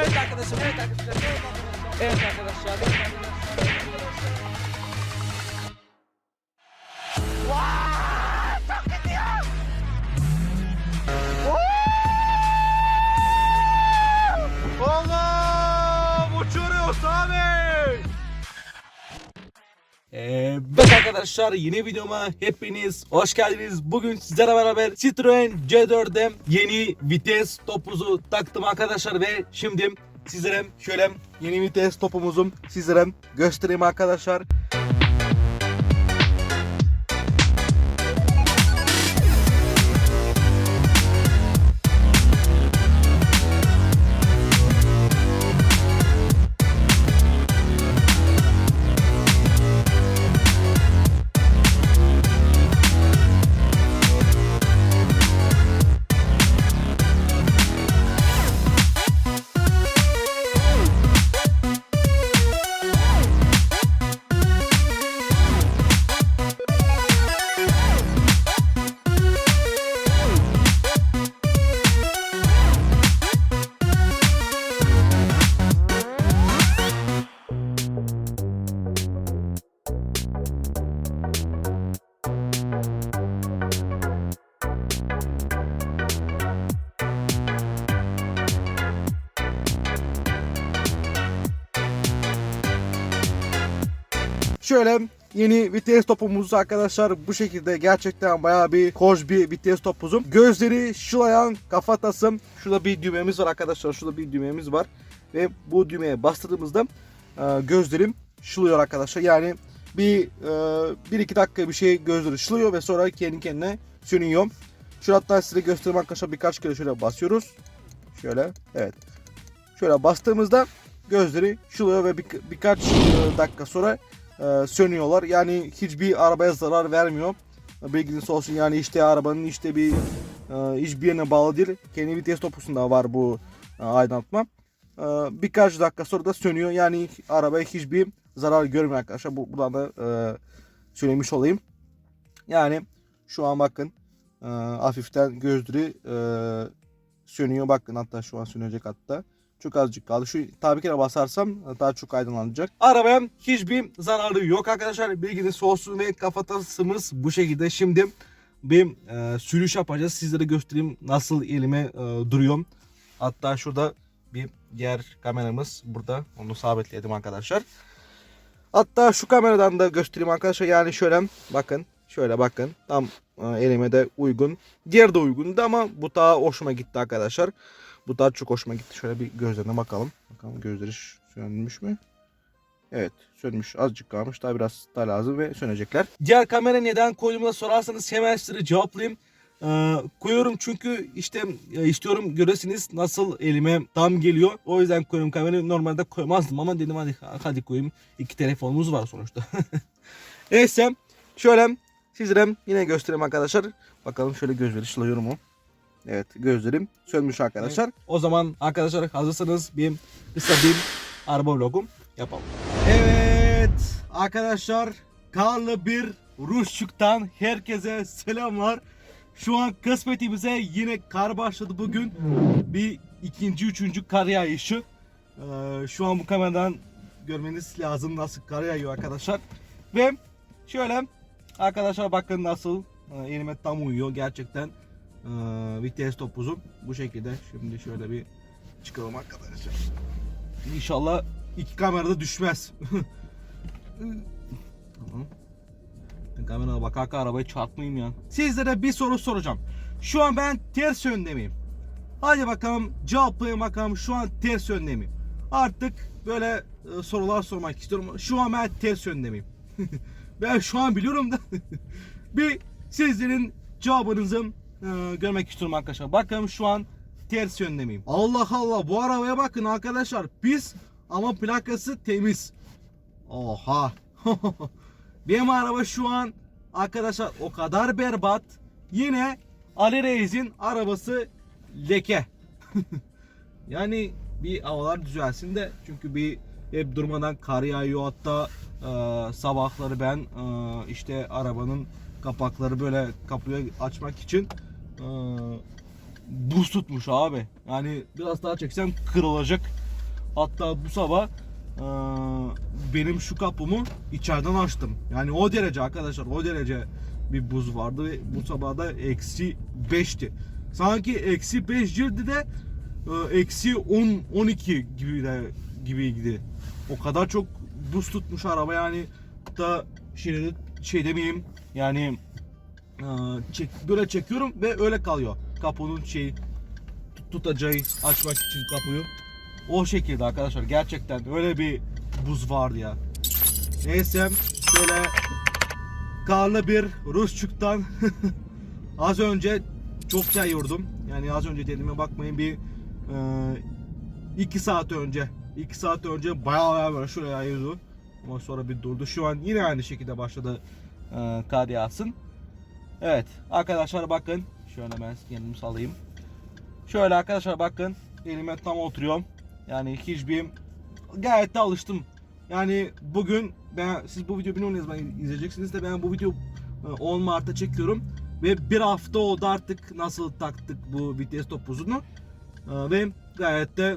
Evet arkadaşlar, evet arkadaşlar, evet arkadaşlar. Evet arkadaşlar, evet arkadaşlar. Allah Evet arkadaşlar yeni videoma hepiniz hoş geldiniz. Bugün sizlerle beraber Citroen C4'e yeni vites topuzu taktım arkadaşlar ve şimdi sizlere şöyle yeni vites topumuzu sizlere göstereyim arkadaşlar. Şöyle yeni vites topumuz arkadaşlar bu şekilde gerçekten bayağı bir hoş bir vites topuzum. Gözleri şılayan kafatasım. Şurada bir düğmemiz var arkadaşlar. Şurada bir düğmemiz var. Ve bu düğmeye bastırdığımızda e, gözlerim şılıyor arkadaşlar. Yani bir e, bir iki dakika bir şey gözleri şılıyor ve sonra kendi kendine sönüyor. Şöyle size göstereyim arkadaşlar birkaç kere şöyle basıyoruz. Şöyle evet. Şöyle bastığımızda gözleri şılıyor ve bir, birkaç e, dakika sonra e, sönüyorlar. Yani hiçbir arabaya zarar vermiyor. Bilginiz olsun yani işte arabanın işte bir e, hiçbir yerine bağlı değil. Kendi vites topusunda var bu e, aydınlatma. E, birkaç dakika sonra da sönüyor. Yani arabaya hiçbir zarar görmüyor arkadaşlar. Bu, buradan da e, söylemiş olayım. Yani şu an bakın e, hafiften gözleri e, sönüyor. Bakın hatta şu an sönecek hatta. Çok azıcık kaldı. Şu tabii ki basarsam daha çok aydınlanacak. Arabaya hiçbir zararı yok arkadaşlar. Bilginiz olsun ve kafatasımız bu şekilde. Şimdi bir e, sürüş yapacağız. Sizlere göstereyim nasıl elime e, duruyor. Hatta şurada bir diğer kameramız burada. Onu sabitledim arkadaşlar. Hatta şu kameradan da göstereyim arkadaşlar. Yani şöyle bakın. Şöyle bakın. Tam e, elime de uygun. Diğer de uygundu ama bu daha hoşuma gitti arkadaşlar. Bu daha çok hoşuma gitti. Şöyle bir gözlerine bakalım. Bakalım gözleri sönmüş mü? Evet sönmüş. Azıcık kalmış. Daha biraz daha lazım ve sönecekler. Diğer kamera neden koyduğumu da sorarsanız hemen size cevaplayayım. Ee, koyuyorum çünkü işte istiyorum göresiniz nasıl elime tam geliyor. O yüzden koyuyorum kamerayı. Normalde koymazdım ama dedim hadi hadi koyayım. İki telefonumuz var sonuçta. Neyse şöyle sizlere yine göstereyim arkadaşlar. Bakalım şöyle gözleri şılıyor mu? Evet gözlerim sönmüş arkadaşlar. O zaman arkadaşlar hazırsanız bir kısa bir araba vlogum yapalım. Evet arkadaşlar karlı bir Ruşçuk'tan herkese selamlar. Şu an kısmetimize yine kar başladı bugün. Bir ikinci üçüncü kar yağışı. Ee, şu an bu kameradan görmeniz lazım nasıl kar yağıyor arkadaşlar. Ve şöyle arkadaşlar bakın nasıl e, elime tam uyuyor gerçekten. Ee, vites topuzum bu şekilde. Şimdi şöyle bir çıkalım arkadaşlar. İnşallah iki kamerada düşmez. tamam. Ben kameraya bakarken arabayı çarpmayayım ya. Sizlere bir soru soracağım. Şu an ben ters yönde miyim? Hadi bakalım cevaplayın bakalım şu an ters yönde miyim? Artık böyle e, sorular sormak istiyorum. Şu an ben ters yönde miyim? ben şu an biliyorum da bir sizlerin cevabınızı e, görmek istiyorum arkadaşlar. Bakın şu an ters yönde? Allah Allah bu arabaya bakın arkadaşlar. Pis ama plakası temiz. Oha. Benim araba şu an arkadaşlar o kadar berbat. Yine Ali Reis'in arabası leke. yani bir havalar düzelsin de çünkü bir hep durmadan kar yağıyor hatta e, sabahları ben e, işte arabanın kapakları böyle kapıyı açmak için buz tutmuş abi. Yani biraz daha çeksem kırılacak. Hatta bu sabah e, benim şu kapımı içeriden açtım. Yani o derece arkadaşlar o derece bir buz vardı ve bu sabah da eksi 5'ti. Sanki eksi 5 cildi de e, eksi 10 12 gibi de gibiydi. O kadar çok buz tutmuş araba yani da şey, şey demeyeyim yani çek, böyle çekiyorum ve öyle kalıyor. Kapının şey tut- tutacağı açmak için kapıyı. O şekilde arkadaşlar gerçekten öyle bir buz vardı ya. Neyse şöyle karlı bir Rusçuk'tan az önce çok yayıyordum. Yani az önce dediğime bakmayın bir e, iki saat önce iki saat önce bayağı böyle şuraya yayıyordu. Ama sonra bir durdu. Şu an yine aynı şekilde başladı e, kar yağsın. Evet arkadaşlar bakın. Şöyle ben yanımı salayım. Şöyle arkadaşlar bakın. Elime tam oturuyorum. Yani hiçbir gayet de alıştım. Yani bugün ben siz bu videoyu bilmiyorum ne zaman izleyeceksiniz de ben bu video e, 10 Mart'ta çekiyorum ve bir hafta oldu artık nasıl taktık bu vites topuzunu E, ve gayet de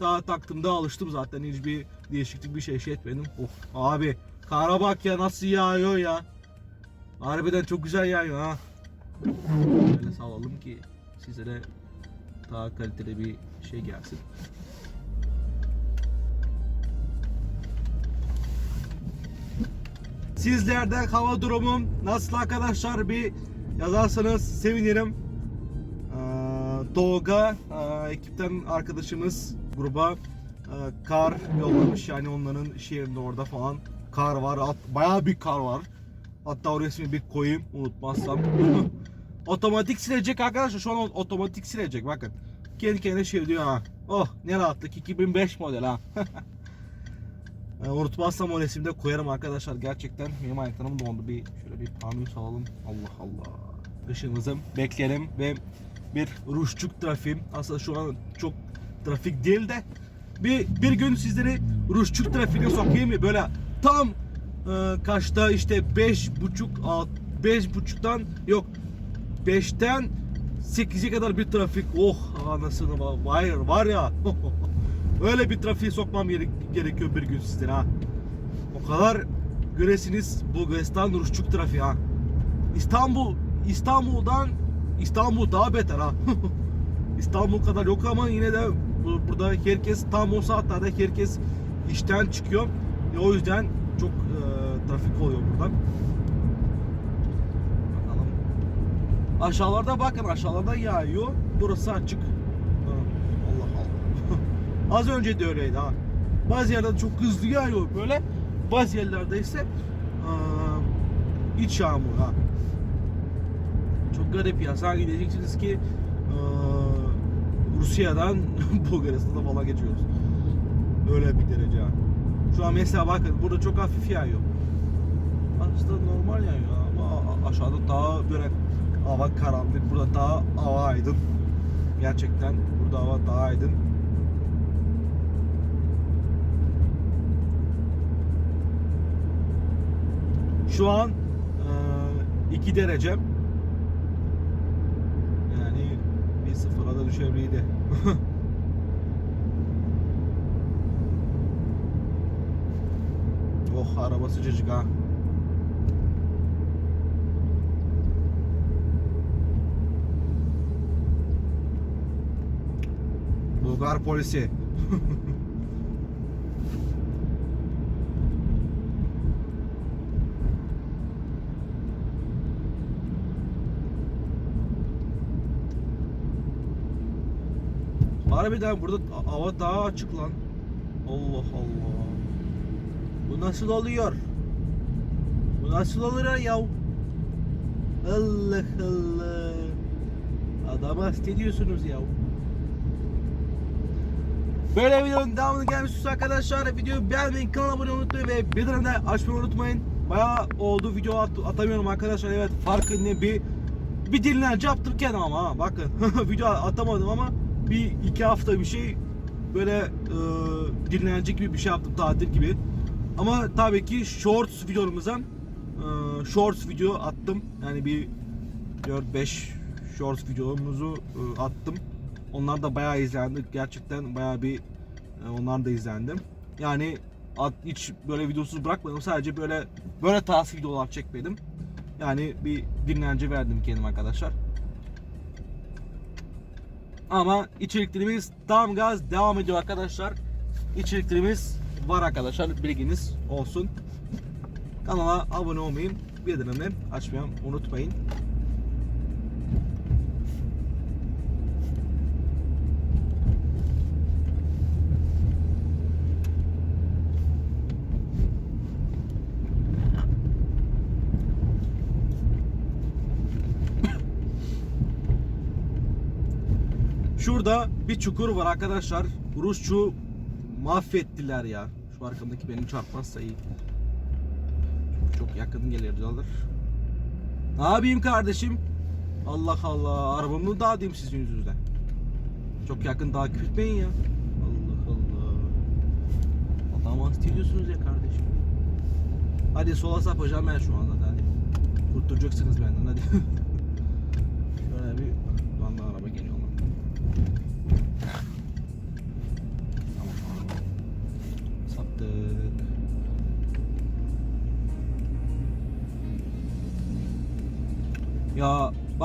daha taktığımda alıştım zaten hiçbir değişiklik bir şey şey etmedim. Oh abi kara bak ya nasıl yağıyor ya. Harbiden çok güzel yağıyor ha. Böyle salalım ki sizlere daha kaliteli bir şey gelsin. Sizlerden hava durumum nasıl arkadaşlar bir yazarsanız sevinirim. Ee, e, ekipten arkadaşımız gruba e, kar yollamış yani onların şehrinde orada falan kar var At, bayağı bir kar var. Hatta o resmi bir koyayım unutmazsam. otomatik silecek arkadaşlar şu an otomatik silecek bakın. Kendi kendine şey diyor ha. Oh ne rahatlık 2005 model ha. Unutmazsam o resimde koyarım arkadaşlar gerçekten benim ayaklarım dondu bir şöyle bir pamuk alalım Allah Allah ışığımızı bekleyelim ve bir Ruşçuk trafiğim aslında şu an çok trafik değil de bir, bir gün sizleri Ruşçuk trafiğine sokayım mı böyle tam e, kaçta? İşte beş buçuk alt beş buçuktan yok 5'ten 8'e kadar bir trafik. Oh anasını var, var, ya. Öyle bir trafiğe sokmam gerek, gerekiyor bir gün sizlere ha. O kadar göresiniz Bulgaristan Rusçuk trafiği ha. İstanbul İstanbul'dan İstanbul daha beter ha. İstanbul kadar yok ama yine de bu- burada herkes tam o saatlerde herkes işten çıkıyor. E, o yüzden çok e, trafik oluyor buradan Bakalım. Aşağılarda bakın aşağılarda yağıyor. Burası açık. Allah Allah. Az önce de öyleydi ha. Bazı yerlerde çok hızlı yağıyor böyle. Bazı yerlerde ise iç yağmur ha. Çok garip ya. Sanki diyeceksiniz ki Rusya'dan Bulgaristan'a falan geçiyoruz. Öyle bir derece. Şu an mesela bakın burada çok hafif yağıyor. Aslında normal yağıyor ama a- aşağıda daha böyle hava karanlık. Burada daha hava aydın. Gerçekten burada hava daha aydın. Şu an 2 derece. Yani bir sıfıra da düşebilirdi. oh araba sıcacık ha. Bulgar polisi. Harbiden burada hava daha açık lan. Allah Allah. Bu nasıl oluyor? Bu nasıl oluyor ya? Allah Allah. Adamı hasta ediyorsunuz ya. Böyle videonun devamını gelmişsiniz arkadaşlar. Videoyu beğenmeyi, kanala abone olmayı unutmayın ve bildirimleri de açmayı unutmayın. Bayağı oldu video at- atamıyorum arkadaşlar. Evet farkı ne bir bir dinlence yaptım kendim ama ha. bakın video atamadım ama bir iki hafta bir şey böyle e, dinlence gibi bir şey yaptım tatil gibi. Ama tabii ki shorts videolarımıza e, shorts video attım. Yani bir 4-5 shorts videomuzu e, attım. Onlar da bayağı izlendi. Gerçekten bayağı bir E, onlar da izlendim. Yani at, hiç böyle videosuz bırakmadım. Sadece böyle böyle tarzı videolar çekmedim. Yani bir dinlence verdim kendim arkadaşlar. Ama içeriklerimiz tam gaz devam ediyor arkadaşlar. İçeriklerimiz var arkadaşlar bilginiz olsun. Kanala abone olmayı, bildirimleri açmayı unutmayın. Şurada bir çukur var arkadaşlar. Rusçu mahvettiler ya. Şu arkamdaki beni çarpmazsa iyi. Çok, çok yakın geliyorlar. Ne yapayım kardeşim? Allah Allah. Arabamı dağıtayım sizin yüzünüzden. Çok yakın takip etmeyin ya. Allah Allah. Adam hasta ediyorsunuz ya kardeşim. Hadi sola sapacağım ben şu anda hadi. Kurtulacaksınız benden hadi.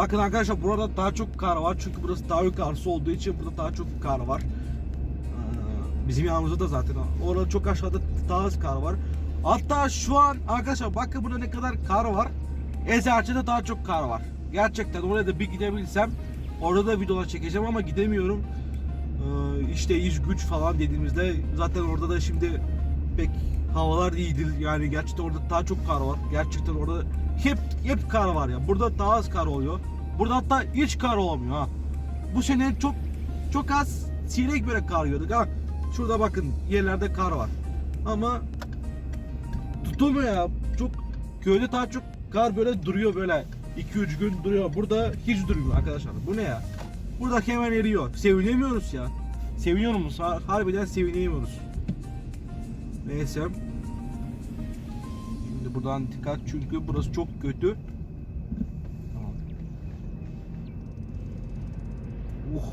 bakın arkadaşlar burada daha çok kar var çünkü burası daha yukarısı olduğu için burada daha çok kar var. Ee, Bizim yanımızda da zaten orada çok aşağıda daha az kar var. Hatta şu an arkadaşlar bakın burada ne kadar kar var. Ezerçe'de daha çok kar var. Gerçekten oraya da bir gidebilsem orada da videolar çekeceğim ama gidemiyorum. Ee, işte iş güç falan dediğimizde zaten orada da şimdi pek havalar iyidir. Yani gerçekten orada daha çok kar var. Gerçekten orada hep hep kar var ya. Burada daha az kar oluyor. Burada hatta hiç kar olmuyor ha. Bu sene çok çok az sinek böyle kar yiyorduk ha. Şurada bakın yerlerde kar var. Ama tutulmuyor ya. Çok köyde daha çok kar böyle duruyor böyle 2-3 gün duruyor. Burada hiç durmuyor arkadaşlar. Bu ne ya? Burada hemen eriyor. Sevinemiyoruz ya. Seviniyor musun? Har- Harbiden sevinemiyoruz. Neyse. Buradan dikkat çünkü burası çok kötü. Tamam. Uh.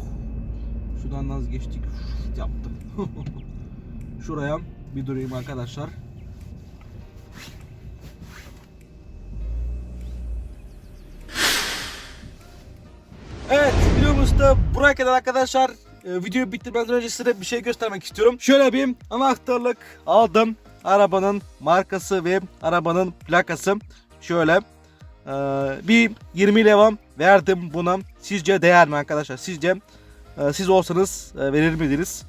Şuradan az geçtik. Yaptım. Şuraya bir durayım arkadaşlar. Evet videomuzda buraya kadar arkadaşlar e, videoyu bitirmeden önce size bir şey göstermek istiyorum. Şöyle bir anahtarlık aldım. Arabanın markası ve arabanın plakası. Şöyle e, bir 20 levam verdim buna. Sizce değer mi arkadaşlar? Sizce e, siz olsanız e, verir miydiniz?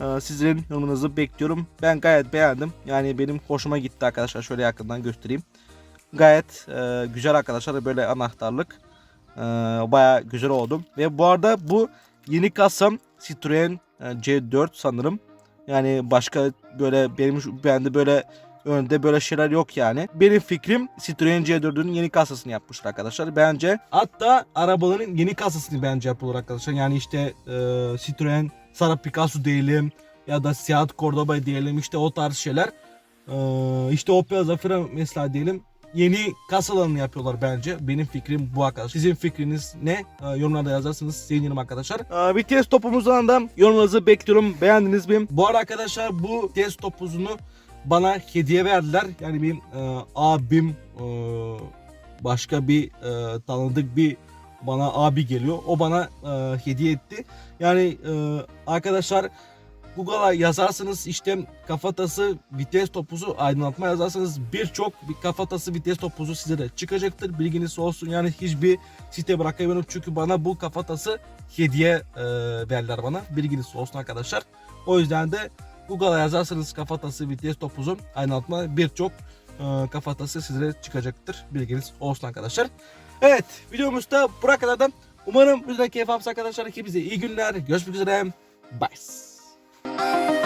E, sizin yorumunuzu bekliyorum. Ben gayet beğendim. Yani benim hoşuma gitti arkadaşlar. Şöyle yakından göstereyim. Gayet e, güzel arkadaşlar böyle anahtarlık. Ee, bayağı güzel oldu. Ve bu arada bu yeni kasam Citroen e, C4 sanırım. Yani başka böyle benim bende böyle önde böyle şeyler yok yani. Benim fikrim Citroen C4'ün yeni kasasını yapmışlar arkadaşlar. Bence hatta arabaların yeni kasasını bence yapılır arkadaşlar. Yani işte e, Citroen Sara Picasso diyelim ya da Seat Cordoba diyelim işte o tarz şeyler. E, işte Opel Zafira mesela diyelim yeni kasalarını yapıyorlar bence. Benim fikrim bu arkadaşlar. Sizin fikriniz ne? Ee, yorumlarda yazarsanız sevinirim arkadaşlar. Ee, bir test topumuzdan da yorumlarınızı bekliyorum. Beğendiniz mi? Bu arada arkadaşlar bu test topuzunu bana hediye verdiler. Yani benim e, abim e, başka bir e, tanıdık bir bana abi geliyor. O bana e, hediye etti. Yani e, arkadaşlar Google'a yazarsanız işte kafatası vites topuzu aydınlatma yazarsanız birçok bir kafatası vites topuzu size de çıkacaktır. Bilginiz olsun yani hiçbir site bırakamıyorum çünkü bana bu kafatası hediye e, verdiler bana. Bilginiz olsun arkadaşlar. O yüzden de Google'a yazarsanız kafatası vites topuzu aydınlatma birçok e, kafatası size çıkacaktır. Bilginiz olsun arkadaşlar. Evet videomuzda buraya kadar da umarım videoda keyif almışsınız arkadaşlar. Hepinize iyi günler. Görüşmek üzere. Bye.